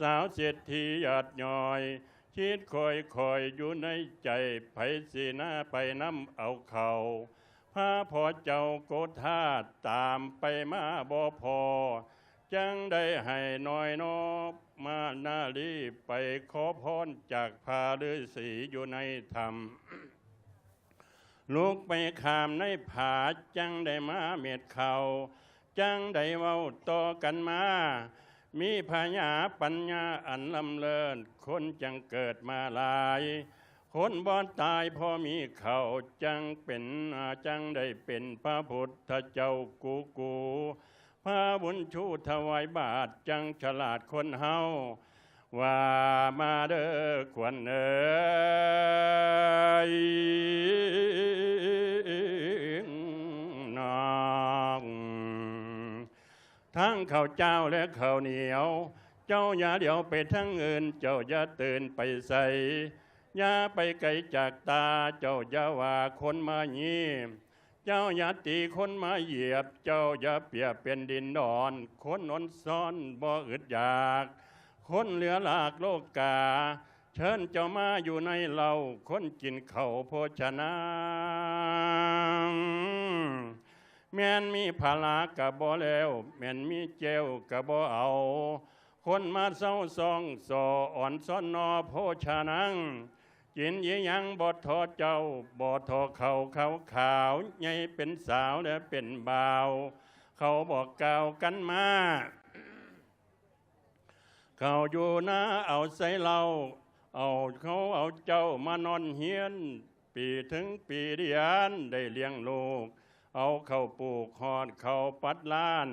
สาวเศรษฐีหยาดย่อย คิดคอยคอยอยู่ในใจไผสีหน้าไปน้ำเอาเขาพาพอเจ้าโกธาตามไปมาบ่พอ จังได้ให้น้อยนอบมาหน้ารีไปขอพรจากพาฤาษีอยู่ในธรรมลูกไปขามในผาจังได้มาเม็ดเขา จังได้เว้าต่อกันมา มีพญาปัญญาอันลำเลิศคนจังเกิดมาหลาย คนบ่ตายพอมีเขาจังเป็นจังได้เป็นพระพุทธเจ้ากูกูพระบุญชูถวายบาทจังฉลาดคนเฮาว่ามาเด้อขวัญเอ้ย ข้าวเจ้าและข้าวเหนียว เจ้าอย่าเดี๋ยวไปทั้งอื่นเจ้าอย่าตื่นไปใส่อย่าไปไกลจากตา เจ้าอย่าว่าคนมายีมเจ้าอย่าตีคนมาเหยียบ เจ้าอย่าเปียบเป็นดินดอน คนนอนซ้อนบ่อึดอยาก คนเหลือหลากโลกกา เชิญเจ้ามาอยู่ในเรา คนกินเขาโภชนา แม่นมีภาลากะบ่แล้ว แม่นมีเจวกะบ่เอา คนมาเศร้าซองสออ่อนซ้อนนอโภชานังกินยี่ยังบ่ทอเจ้าบ่ทอเขาเขาขาวใหญ่เป็นสาวและเป็นบ่าว เขาบอกกล่าวกันมาเขาอยู่นะเอาใส่เรา เอาเขาเอาเจ้ามานอนเฮียน ปีถึงปีเดียนได้เลี้ยงลูก เอาเข้าปลูกหอดเข้าปัดล้าน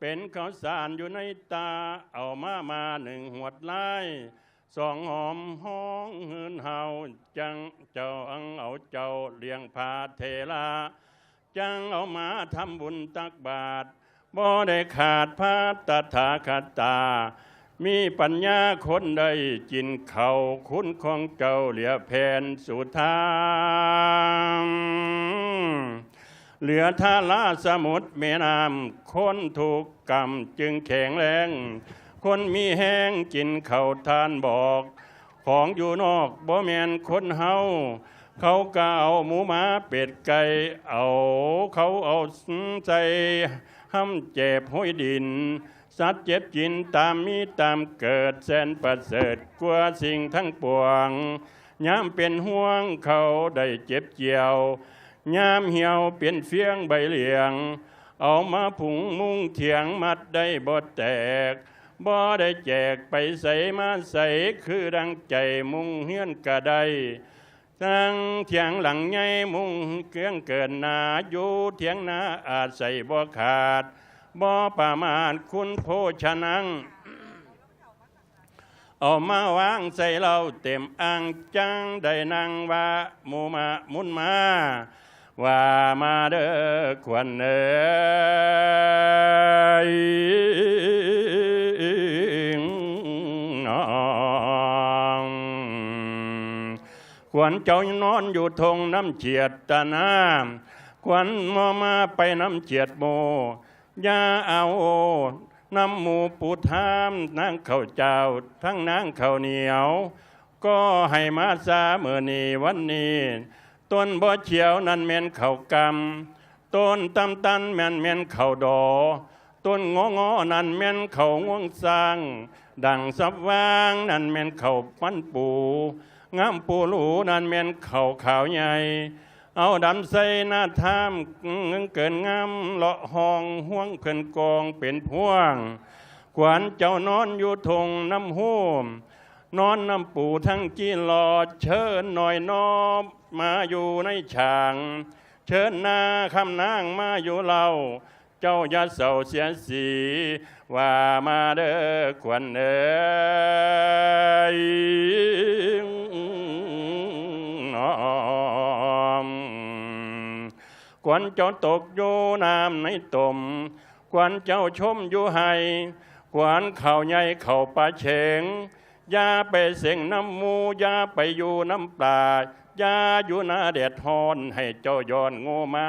เป็นข้าวสารอยู่ในตา เอามามาหนึ่งหวดไล่สองหอมห้องหืนเฮาจังเจ้าอังเอาเจ้าเลี้ยงพาเทลา จังเอามาทำบุญตักบาตรบ่ได้ขาดพระตถาคตา มีปัญญาคนใดกินเขาคุณของเจ้าเหลือแผ่นสุธาม เหลือท่าลาสมุทรแม่น้ำคนถูกกรรมจึงแข็งแรง คนมีแห้งกินเขาวทานบอก ของอยู่นอกบ่แมนคนเฮาเขาก็เอาหมูหมาเป็ดไก่เอาเขาเอาใจห้ำเจ็บห้อยดิน สัตว์เจ็บกินตามมีตามเกิดแสนประเสริฐกว่าสิ่งทั้งปวงยามเป็นห่วงเขาได้เจ็บเจียว ยามเหี่ยวเป็นเฟียงใบเหลียง เอามาผุงมุงเถียงมัดได้บ่แตกบ่ได้แจกไปใส่มาใส่คือดังใจมุงเฮียนกระไดทั้งเถียงหลังใหญ่มุงเครื่องเกินนาอยู่เถียงนาอาจใส่บ่ขาดบ่ประมาทคุณโภชนังเอามาวางใส่เราเต็มอ่างจังได้นั่งว่าหมูมามุนมา ว่ามาเด้อควันเอยน้องขวัญเจ้านอนอยู่ทงน้ำเฉียดตาน้ำขวัญมอมาไปน้ำเฉียดโมยาเอาน้ำหมูปูทามนางข้าวเจ้า ทั้งนางข้าวเหนียว ก็ให้มาซาเมื่อนี้วันนี้ ต้นบ่เฉียวนั่นแม่นข้ากำต้นตำตันแม่นแม่นข้าดอ ต้นงองอนั่นแม่นข้าง่วงสร้าง ดังสับวางนั่นแม่นข้าปั้นปูงามปูหลูนั่นแม่นข้าขาวใหญ่เอาดำใส่หน้าท่ามเกินงามเลาะห้องห่วงเพิ่นกองเป็นพ่วงกวนเจ้านอนอยู่ทงน้ำหูม นอนน้ำปูทั้งจีหลอด เชิญหน่อยนอบมาอยู่ในฉาง เชิญนาคำนางมาอยู่เราเจ้าอย่าเศร้าเสียสี ว่ามาเด้อควันเอ้ยน้อมกวนเจ้าตกอยู่น้ำในตมกวนเจ้าชมอยู่ไห้กวนเข่าใหญ่เข่าปลาเฉง ย่าไปเสียงน้ำมูอย่าไปอยู่น้ำปลาอย่าอยู่นาแดดฮอนให้เจ้าย้อนโง่มา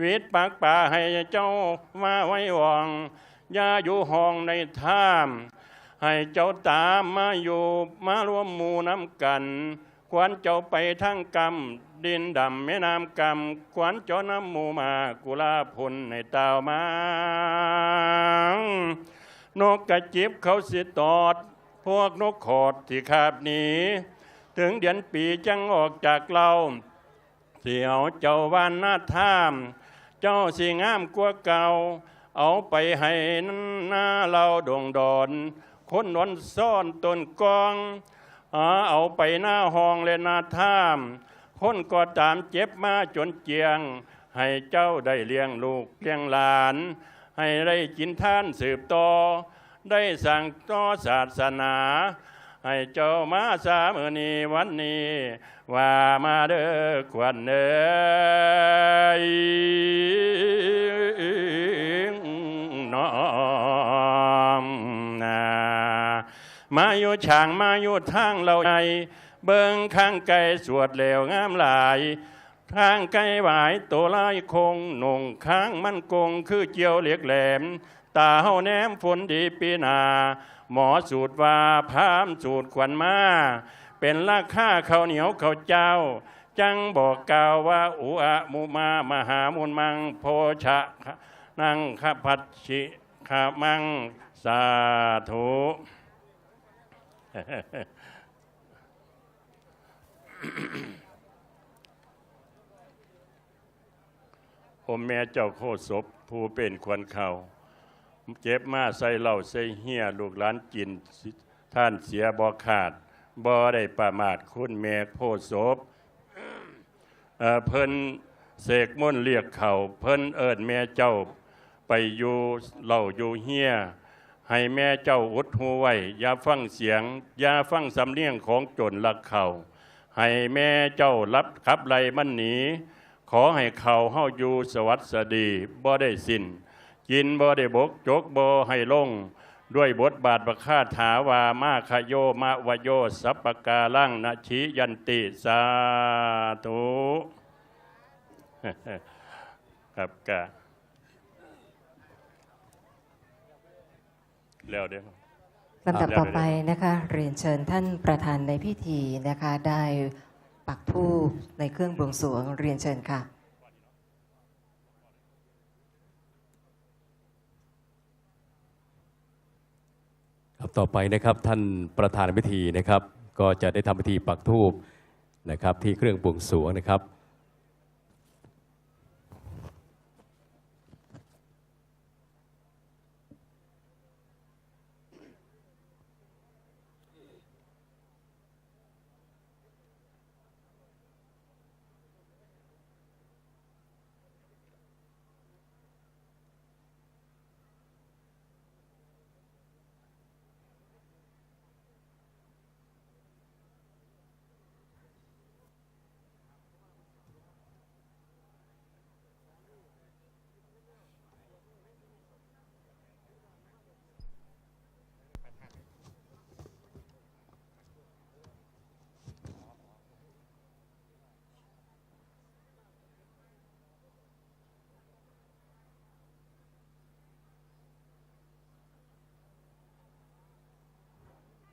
วิตปากป่าให้เจ้ามาไว้วางอย่าอยู่ห้องในถ้ำให้เจ้าตามมาอยู่มารวมหมู่น้ำกัน ควรเจ้าไปทั้งกรรมดินดำแม่น้ำกรรมควรเจ้าน้ำหมูมากุลาพลในเต่ามา นกกระจิบเขาสิตอด พวกนกขอดที่ขาบหนี ถึงเดือนปีจังออกจากเรา เสียวเจ้าวันหน้าท่าม เจ้าสิงามกว่าเก่า เอาไปให้หน้าเราดงดอน คนนวนซ่อนต้นกองเอาไปหน้าห้องและหน้าท่ามคนก็ตามเจ็บมาจนเจียง ให้เจ้าได้เลี้ยงลูกเลี้ยงหลาน ให้ได้กินท่านสืบต่อ ได้สั่งต่อศาสนา ให้เจ้ามาสามอนีวันนี้ ว่ามาเด้อควันเอ้ยน้อมนามาอยู่ช่างมาอยู่ทางเราใหญ่เบิ่งข้างไกลสวดเหลวงามหลาย ทางไกลหวายตัวลายคงหนุ่งค้างมั่นคงคือเจียวเหลียกแหลม ตาเฮาแนมฝนดีปีนา หมอสูตรว่าพามสูตรขวัญมา เป็นราคาข้าวเหนียวข้าวเจ้า จังบอกกล่าวว่าอุอะมุมามหามุนมังโพชะนังขพัชชิขามังสาธุ ผมแม่เจ้าโคศพผู้เป็นควนเขาเจ็บมาใส่เหล่าใส่เฮียลูกหลานกินท่านเสียบ่ขาดบ่ได้ประมาทคุณแม่โพศพเพิ่นเสกมนเรียกเขาเพิ่นเอิ้นแม่เจ้าไปอยู่เหล่าอยู่เฮียให้แม่เจ้าอุดหูไว้อย่าฟังเสียงอย่าฟังสำเนียงของโจรลักเขาให้แม่เจ้ารับขับไล่มันหนี ขอให้เขาเฮาอยู่สวัสดีบ่ได้สิ้นกินบ่ได้บกจกบ่ให้ลง ด้วยบทบาทประคาถาวามาคโยมะวโย สัปปกาลังนาชิยันติสาธุครับกะแล้วเดี๋ยวลำดับต่อไปนะคะ เรียนเชิญท่านประธานในพิธีนะคะได้ ปักธูปในเครื่องบวงสรวงเรียนเชิญค่ะ ครับต่อไปนะครับท่านประธานพิธีนะครับ ก็จะได้ทำพิธีปักธูปนะครับที่เครื่องบวงสรวงนะครับ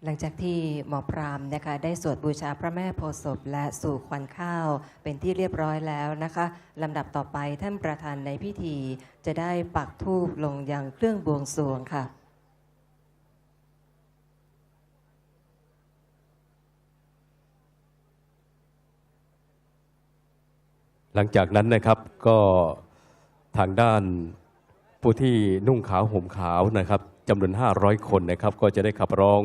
หลังจากที่หมอพรามนะคะได้สวดบูชาพระแม่โพศพและสู่ควันข้าวเป็นที่เรียบร้อยแล้วนะคะลำดับต่อไปท่านประธานในพิธีจะได้ปักธูปลงยังเครื่องบวงสรวงค่ะหลังจากนั้นนะครับก็ทางด้านผู้ที่นุ่งขาวห่มขาวนะครับจำนวน 500 คนนะครับ ก็จะได้ขับร้อง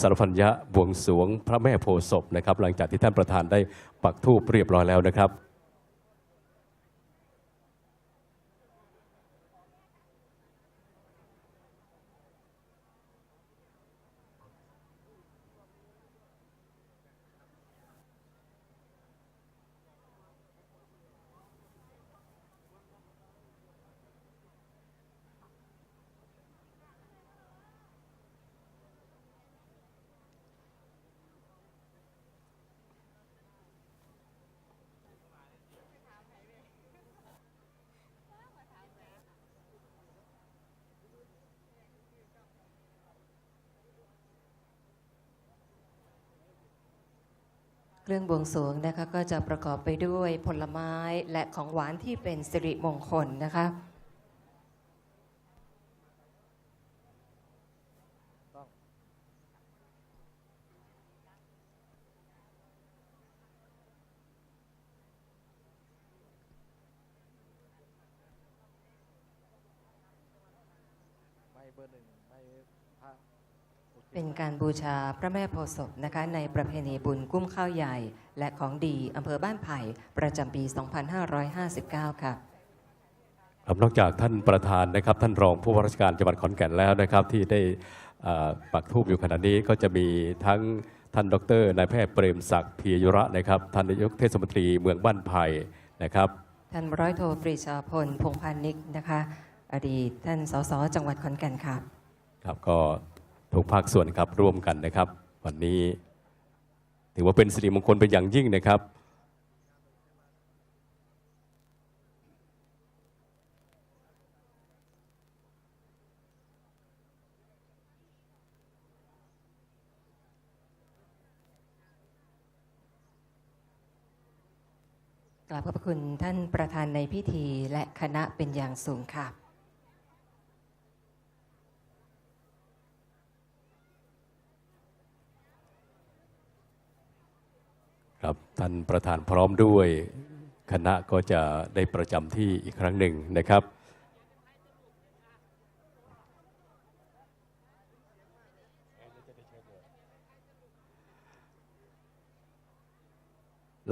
สารพันยะบวงสวงพระแม่โพศพนะครับ หลังจากที่ท่านประธานได้ปักธูปเรียบร้อยแล้วนะครับ เครื่องบวงสรวงนะคะก็จะประกอบไปด้วยผลไม้และของหวานที่เป็นสิริมงคลนะคะไม่เบอร์หนึ่งไม่พระ เป็นการบูชาพระแม่โพธิ์ศพนะคะในประเพณีบุญกุ้มข้าวใหญ่ และของดีอำเภอบ้านไผ่ประจำปี 2559 ค่ะครับนอกจากท่านประธานนะครับ ท่านรองผู้ว่าราชการจังหวัดขอนแก่นแล้วนะครับ ที่ได้เอ่อปักทูบอยู่ขณะนี้ก็จะมีทั้งท่านดรนายแพทย์เปรมศักดิ์พียุระนะครับท่านนายกเทศมนตรีเมืองบ้านไผ่นะครับท่านร้อยโทปรีชาพลพงพานิกนะคะ อดีตท่านสสจังหวัดขอนแก่นค่ะครับก็ ทุกภาคส่วนครับร่วมกันนะครับ วันนี้ถือว่าเป็นสิริมงคลเป็นอย่างยิ่งนะครับ กราบขอบพระคุณท่านประธานในพิธีและคณะเป็นอย่างสูงค่ะ ครับท่านประธานพร้อมด้วยคณะก็จะได้ประจำที่อีกครั้งหนึ่งนะครับ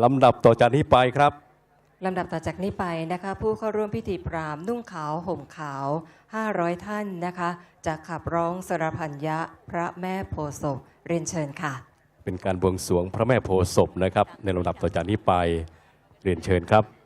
ลำดับต่อจากนี้ไปครับ ลำดับต่อจากนี้ไปนะคะ ผู้เข้าร่วมพิธีพราหมณ์นุ่งขาวห่มขาว 500 ท่านนะคะ จะขับร้องสรพัญญะพระแม่โพศพเรียนเชิญค่ะ เป็นการบวงสรวงพระแม่โพธิ์ศพนะครับ ในลำดับต่อจากนี้ไปเรียนเชิญครับบ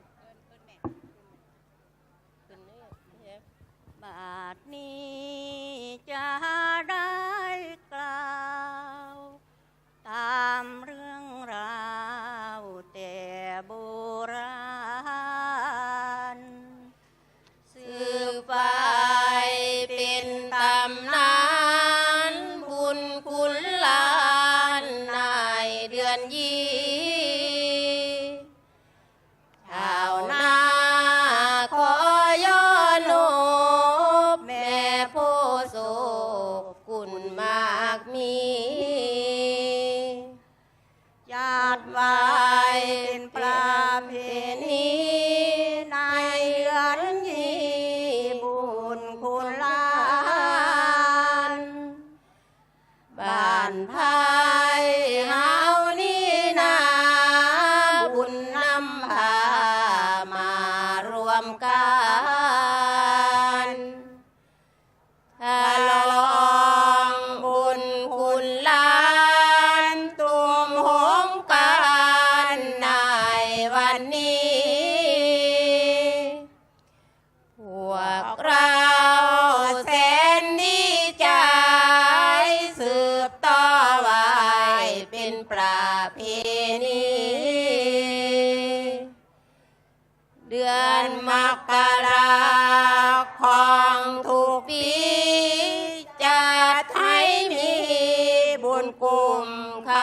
กลุ่มเ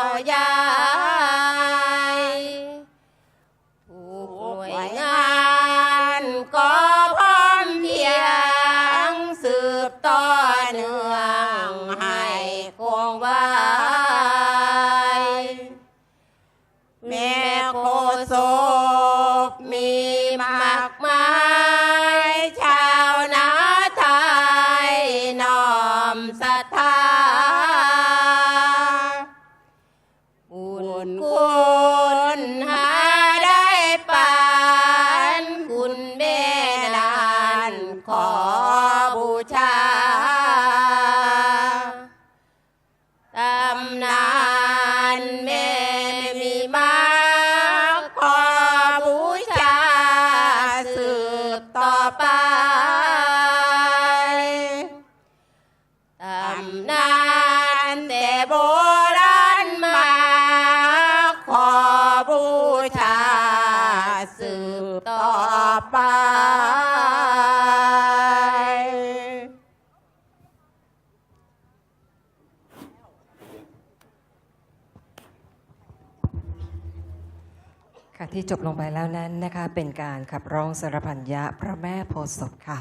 ที่จบลงไปแล้วนั้นนะคะ เป็นการขับร้องสารพันยะพระแม่โพธิ์ศพค่ะ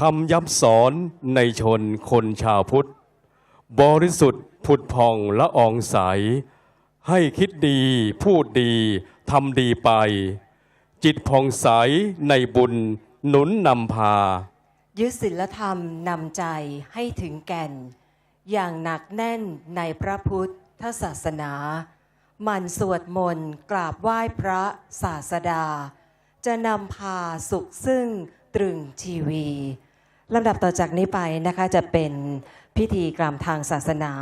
คำย้ำสอนในชนคนชาวพุทธ บริสุทธิ์ผุดผ่องละอองใส ให้คิดดีพูดดีทำดีไป จิตผ่องใสในบุญหนุนนำพา ยึดศีลธรรมนำใจให้ถึงแก่น อย่างหนักแน่นในพระพุทธศาสนา หมันสวดมนต์กราบไหว้พระศาสดา จะนำพาสุขซึ่งตรึงชีวีลำดับต่อจากนี้ไปนะคะจะเป็นพิธีกรรมทางศาสนา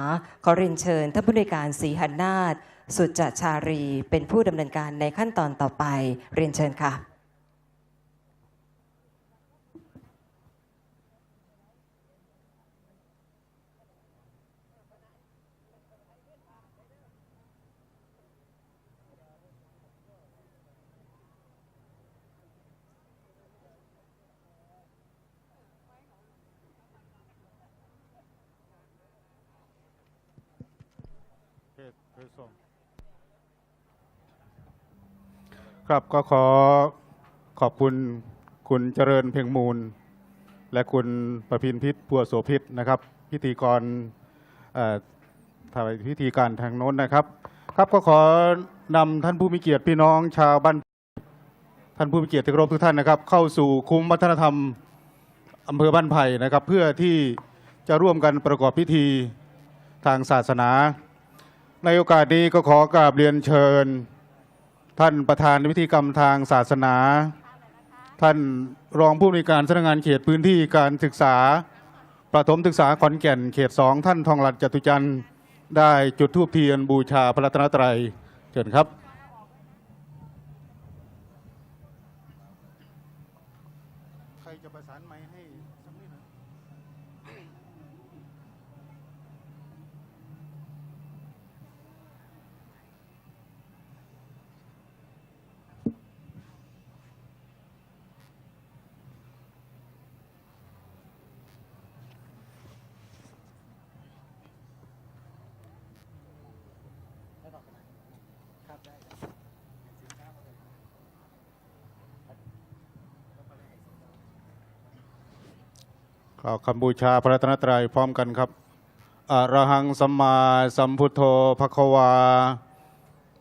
ขอเรียนเชิญท่านผู้ในการศรีหันนาถสุจจชารี เป็นผู้ดำเนินการในขั้นตอนต่อไปเรียนเชิญค่ะ ครับก็ขอขอบคุณคุณเจริญเพ่งมูล และคุณประพินพิษพัวโสพิษนะครับ พิธีกรเอ่อถ่ายพิธีการทางโน้นนะครับ ครับก็ขอนำท่านผู้มีเกียรติพี่น้องชาวบ้านท่านผู้มีเกียรติที่เคารพทุกท่านนะครับ เข้าสู่คุ้มวัฒนธรรมอำเภอบ้านไผ่นะครับ เพื่อที่จะร่วมกันประกอบพิธีทางศาสนา ในโอกาสนี้ก็ขอกราบเรียนเชิญ ท่านประธานในพิธีกรรมทางศาสนา ท่านรองผู้อำนวยการสำนักงานเขตพื้นที่การศึกษา ประถมศึกษาขอนแก่นเขตสองท่านทองหลัดจตุจันทร์ได้จุดธูปเทียนบูชาพระรัตนตรัยเชิญครับใครจะประสานไม้ให้ กล่าวคำบูชาพระรัตนตรัยพร้อมกันครับอะระหังสัมมาสัมพุทโธภควา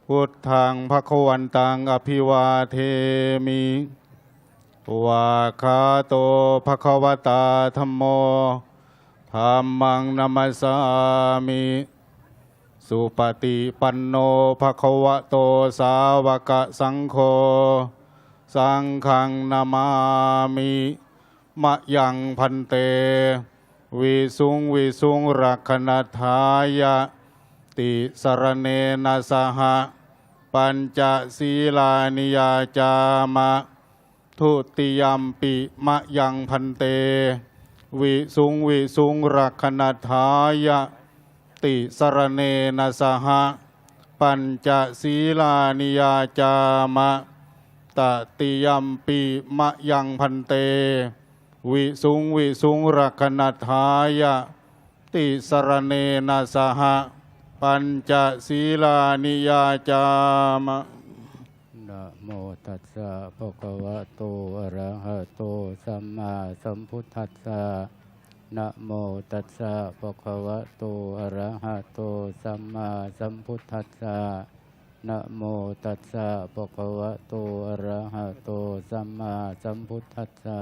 พุทธังภควันตังอภิวาเทมิวาคาโตภควตาธรรมโมธรรมังนัมสสามิสุปฏิปันโนภควะโตสาวกสังโฆ สังฆังนามามิ มะยังพันเต วิสุงวิสุงรักขณทายะ ติสรเนนะสหะ ปัญจศีลานิยาจามะ ทุติยมปิมะยังพันเต วิสุงวิสุงรักขณทายะ ติสรเนนะสหะ ปัญจศีลานิยาจามะตติยมปิมะยังพันเต วิสุงวิสุงรักขณทายะ ติสรเนนะสหะปัญจศีลานิยาจามะนะโมตัสสะภะคะวะโตอะระหะโตสัมมาสัมพุทธัสสะนะโมตัสสะภะคะวะโตอะระหะโตสัมมาสัมพุทธัสสะนะโมตัสสะภะคะวะโตอะระหะโตสัมมาสัมพุทธัสสะ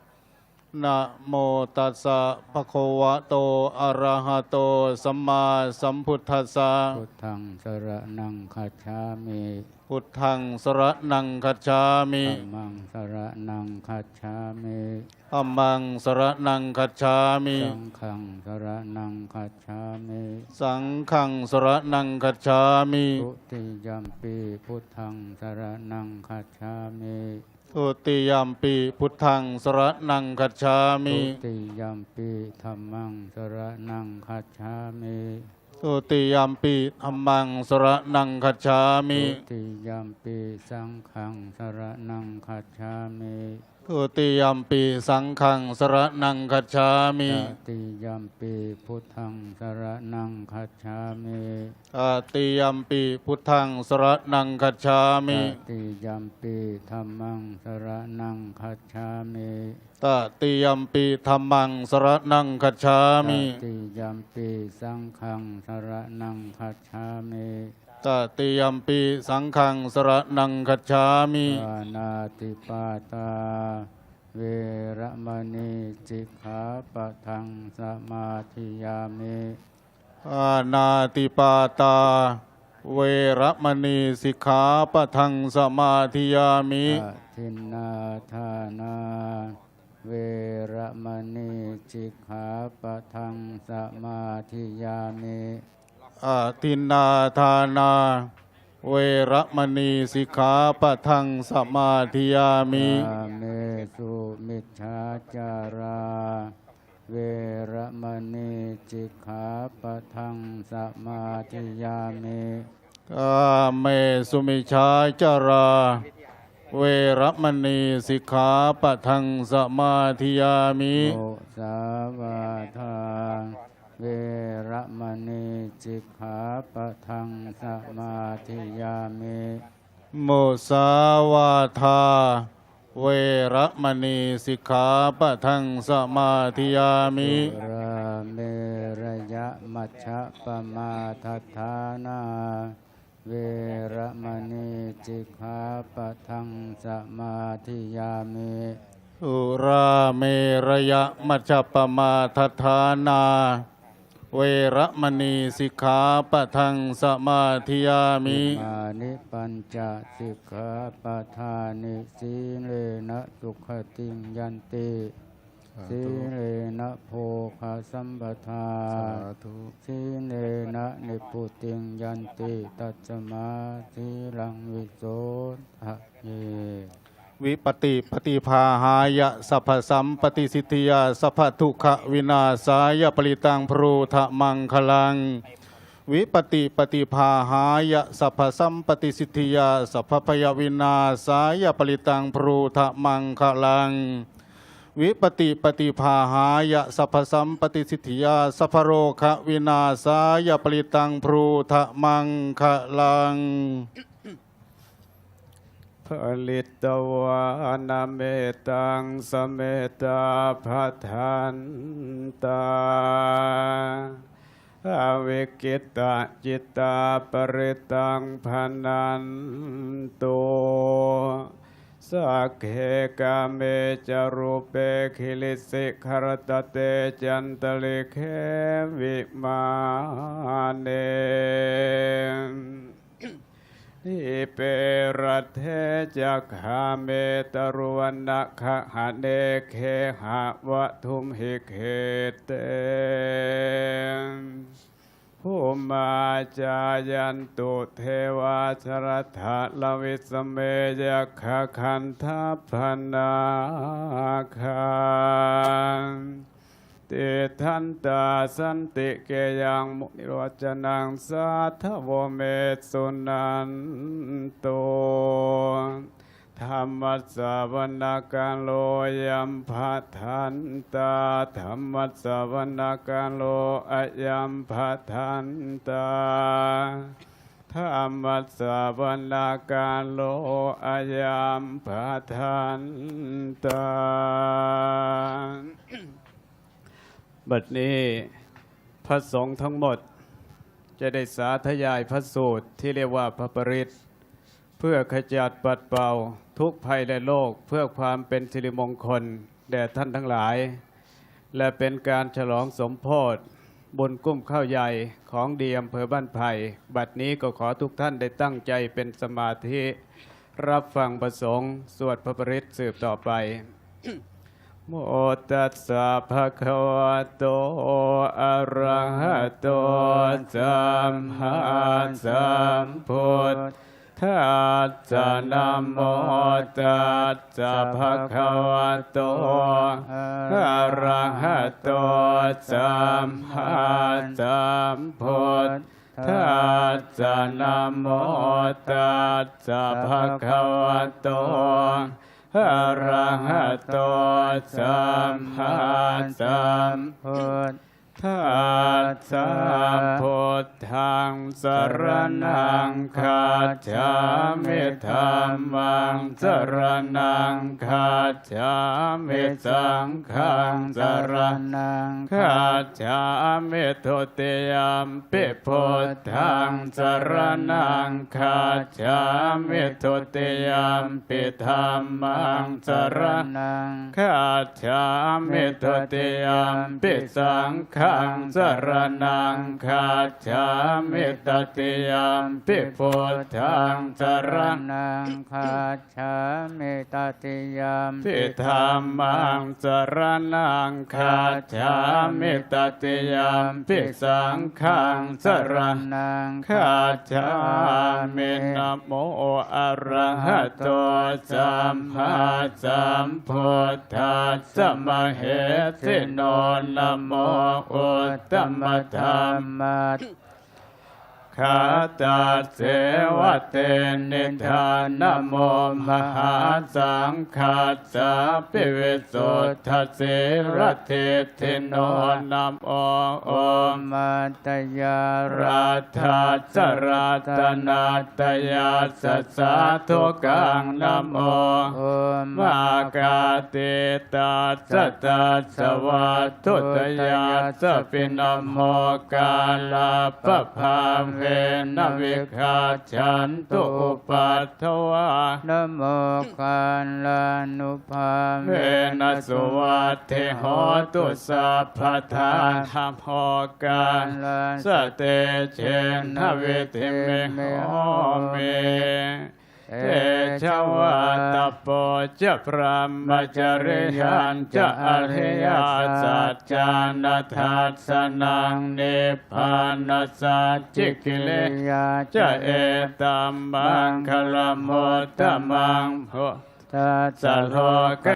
นะโมตัสสะภะคะวะโต อะระหะโต สัมมาสัมพุทธัสสะ พุทธังสรณังคัจฉามิพุทธังสรนังคัจฉามิธัมมังสรณังคัจฉามิธัมมังสรนังคัจฉามิ สังฆังสรณังคัจฉามิสังฆังสรนังคัจฉามิ ทุติยัมปีพุทธังสรณังคัจฉามิ ทุติยมปีพุทธังสรนังคัจฉามิทุติยัมปีธรรมังสรณังคัจฉามิททุติยมปีธรรมังสรนังคัจฉามิทุติยมปีสังฆังสรนังคัจฉามิ ทุติยมปีสังฆังสรนังคัจฉามิตติยมปีพุทธังสรนังคัจฉามิตติยมปีพุทธังสรนังคัจฉามิตติยมปีธรรมังสรนังคัจฉามิตติยมปีธรรมังสรนังคัจฉามิตติยมปีสังฆังสรนังคัจฉามิ ตติยมปีสังฆังสรนังคัจฉามิปานาติปาตา เวระมณีจิกขาปะทังสมาธิยามิอานาติปาตา เวระมณีสิกขาปะทังสมาธิยามิปทินนาทานา เวระมณีจิกขาปะทังสมาธิยามิ อาทินนาทานา เวระมณีสิกขาปะทังสมาธิยามิกาเมสุมิจฉาจารา เวระมณีจิกขาปะทังสมาธิยามิกาเมสุมิชาจารา เวระมณีสิกขาปะทังสมาธิยามิ โอสาวาทา เวระมณีจิกขาปะทังสมาธิยามิโมสาวาทา เวระมณีสิกขาปะทังสมาธิยามิสุราเมระยะมัชฌะปมาทัฏฐานาเวระมณีจิกขาปะทังสมาธิยามิสุราเมระยะมัจจปมาทัฏฐานา เวระมณีสิกขาปะทังสมาธิยามิมานิปัญจสิกขาปะทานิสีเลนะสุขติงยันติสีเลนะโภคสัมปทาสีเลนะนิพุติงยันติตัจจมาสีลังวิโสทะเย วิปติปฏิภาหายะสัพพสัมปติสิทธิยาสัพพทุกขวินาสายปริตังพรูทะมังคลัง วิปติปฏิภาหายะสัพพสัมปติสิทธิยาสัพพพยวินาสายปริตังพรูทะมังคลัง วิปติปฏิภาหายะสัพพสัมปติสิทธิยาสัพพโรคะวินาสายปริตังพรูทะมังคลัง ลิตวานาเมตังสเมตาพัทันตาอเวกิตาจิตตาปริตังพนันโตสักเคกาเมจารูเปคิลิสิขรตเตจันตลิเควิมาเน นิเปรัตเทจักหาเมตรวันนะขะหะเนเคหะวะทุมหิเคเตภูมาจายันตุเทวาชรถะลวิสเมยขะคันทัพนาคา ติทันตาสันติเกยังมุนิโรจนังสาทโวเมสุนันโตธรรมสสวนการโลยัมพัทันตาธรรมสสวนการโลอยัมพัทันตาธรรมสสวนการโลอยัมพัทันตา บัดนี้พระสงฆ์ทั้งหมด จะได้สาธยายพระสูตรที่เรียกว่าพระปริตเพื่อขจัดปัดเป่าทุกภัยในโลกเพื่อความเป็นสิริมงคลแด่ท่านทั้งหลาย และเป็นการฉลองสมโพธิบนกุ้มข้าวใหญ่ของดีอำเภอบ้านไผ่ บัดนี้ก็ขอทุกท่านได้ตั้งใจเป็นสมาธิ รับฟังประสงค์ สวดพระปริตสืบต่อไป โมตัสสะภะคะวะโต อะระหะโตสัมมาสัมพุททัสสะนะโมตัสสะภะคะวะโต อะระหะโตสัมมาสัมพุทธัสสะนะโมตัสสะภะคะวะโต อะระหะโตสัมมาสัมพุทธ สสะพุทธังสรณังคัจามิธัมมังสรณังคัจามิสังฆังสรณังคัจามิทุติยมปิพุทธังสรณังคัจามิทุติยมปิธรรมังสรณังคัจามิทุติยมปิสังฆขังสรณังคัจามิตติยามปิพุทธังสรณังคัจามิตติยามปิธรรมังสรณังคัจามิตติยามปิสังฆังสรณังคัจามินโมอะระหะโตสัมมาสัมพุทธัสสะมะเหสิโนนะโมโคตมธรรมั คาตาเสวะเตนิธานโมมหาสังฆาสาปิวิสุทธเสรเทติโนนัมโอโอมาตยาราธาสราตนาตยาสัสสาทุกังนัมโอมากาติตาสตาสวัตุตยาสปินโมกาลาปะพาเวนวิคาชันตุปัตถวานโมคันลานุภาเวนสุวัตเทโหตุสัพพทาธรรมโหกาสเตเชนวิธิเมโหเม เอชวะตโปจะพระมจริยันจะอริยสัจจานัทัสนังเนปานสัจจิกิเลยาจะเอตัมบังคลมุตตมังโพตัสโลก